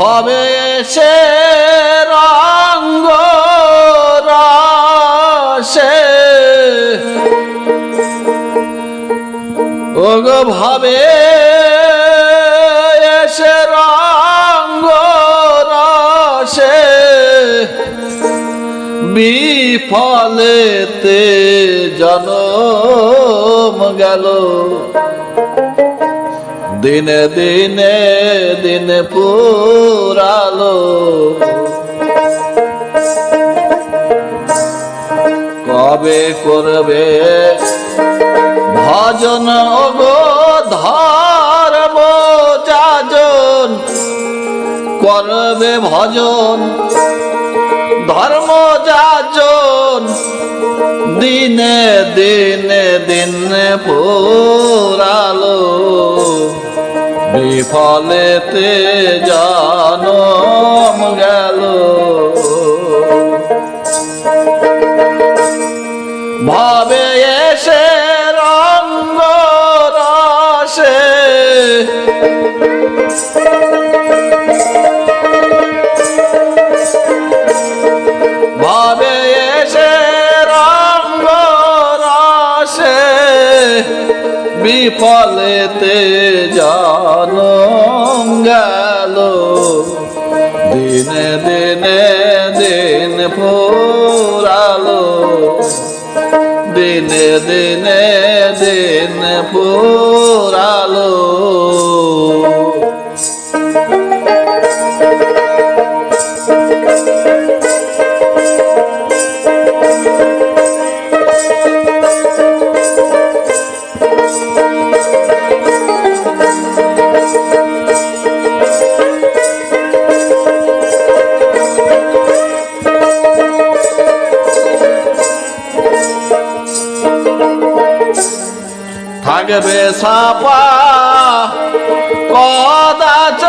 ভবে সে রঙ্গ রসে। ওগো ভাবে এসে রঙ্গ রসে। বিফলেতে জনম গেল। দিনে দিনে দিনে পুরালো। কবে করবে ভজন ওগো ধর্ম করবে ভজন ধর্ম যাজন? দিনে দিনে দিনে পুরালো। বিফলেতে জানম গেল। ভাবে এসে রঙ্গ রসে। ভাবে এসে রঙ্গ রসে। বিফলেতে জানম গেল। দিনে দিনে দিন ফুরালো। দিনে দিনে দিন পুরালো থাকবে সাপা কদাচ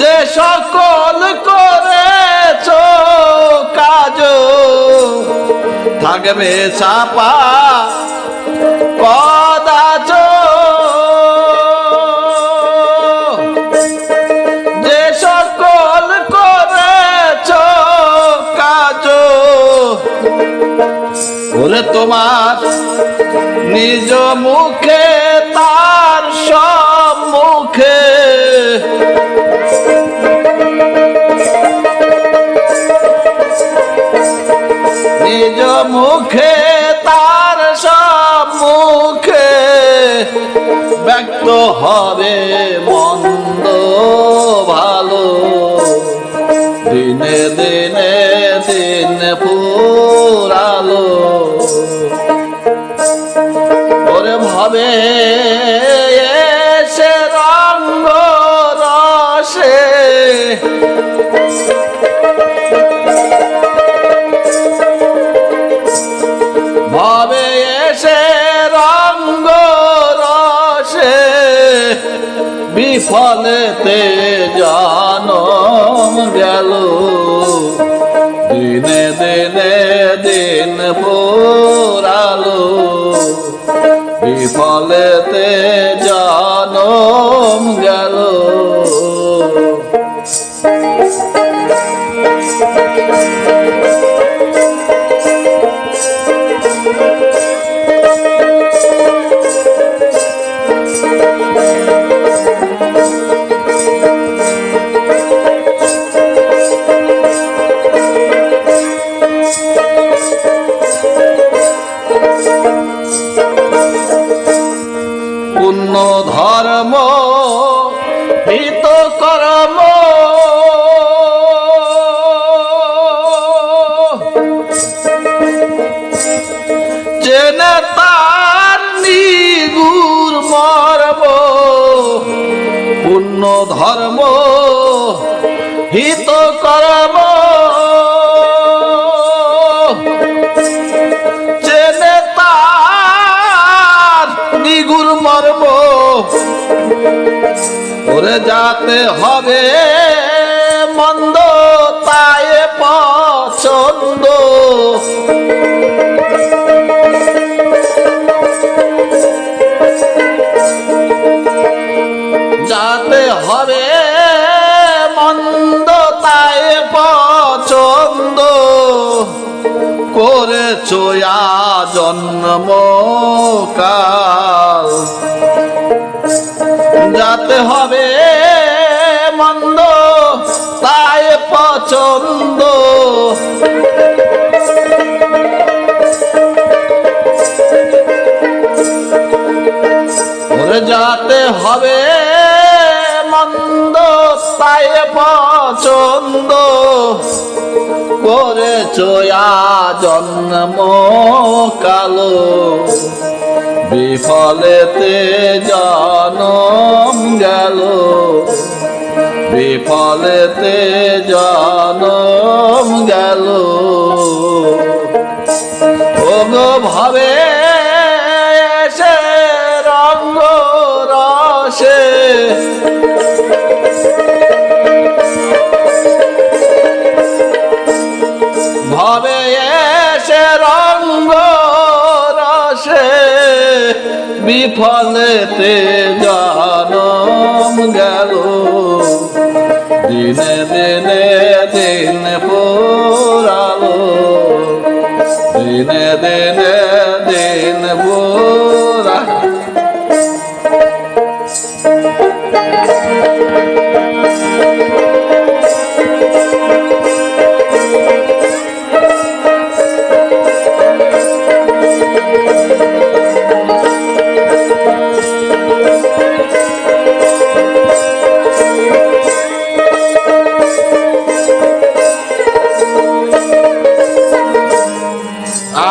যে সকল করেছ কাজ থাকবে চাপা কদাচ যে সকল করেছ কাজ ওরে তোমার নিজ মুখে তার সব নিজ ভাবে এসে বিফলেতে জানম গেল। দিনে দিনে দিন পুরালো। বিফলেতে ধর্ম হিত কর্ম। চেনে তার নিগুর মর্ম ওরে যাতে হবে করেছ জন্ম কাল যাতে হবে করেছ জন্ম কালো। বিফলেতে জনম গেল। বিফলেতে জনম গেল। ভাবে বিফলেতে জনম গেল। দিনে দিনে দিন পুরালো দিনে দিনে দিন পুরা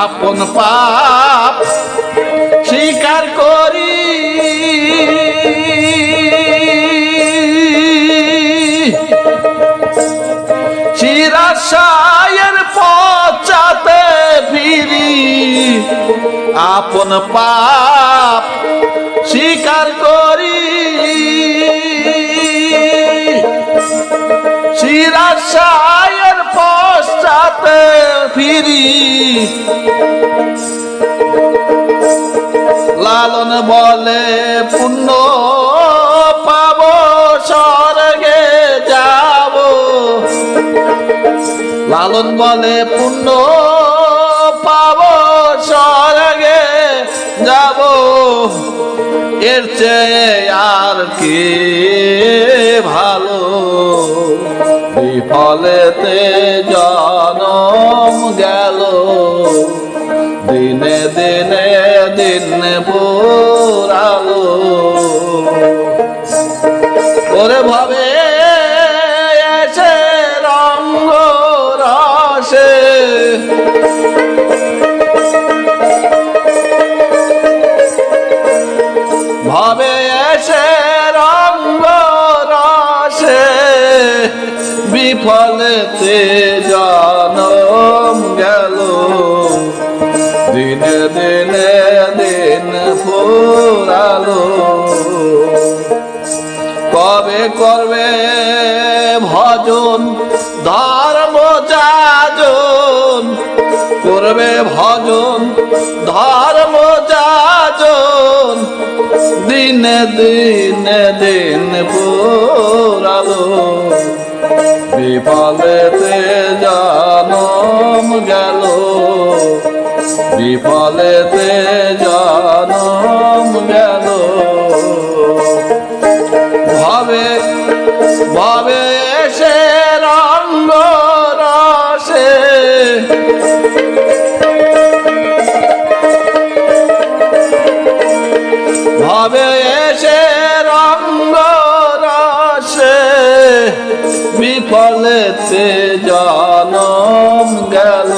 আপন পাপ স্বীকার করি। শিরাশায়ের পচাতে ফিরি। আপন পাপ স্বীকার করি। শিরাশায়ের পশ্চাতে ফিরি। লালন বলে পুণ্য পাব, স্বর্গে যাব। লালন বলে পুণ্য পাব, স্বর্গে যাব। এর চেয়ে আর কি ভালো? বিফলেতে জনম গেল। দিনে দিনে দিন পুরালো। ওরে ভাবে এসে রঙ্গ রসে বিফলেতে জনম গেল। দিনে দিনে দিন ফুরালো। কবে করবে ভজন, ধর্ম যাজন। করবে ভজন, ধর্ম যাজন। দিনে দিনে দিন পুরালো বিফলেতে জনম গেল। বিফলেতে জনম গেল। ভাবে ভাবে এসে রঙ্গ ভাবে এসে বিফলেতে জনম গেল।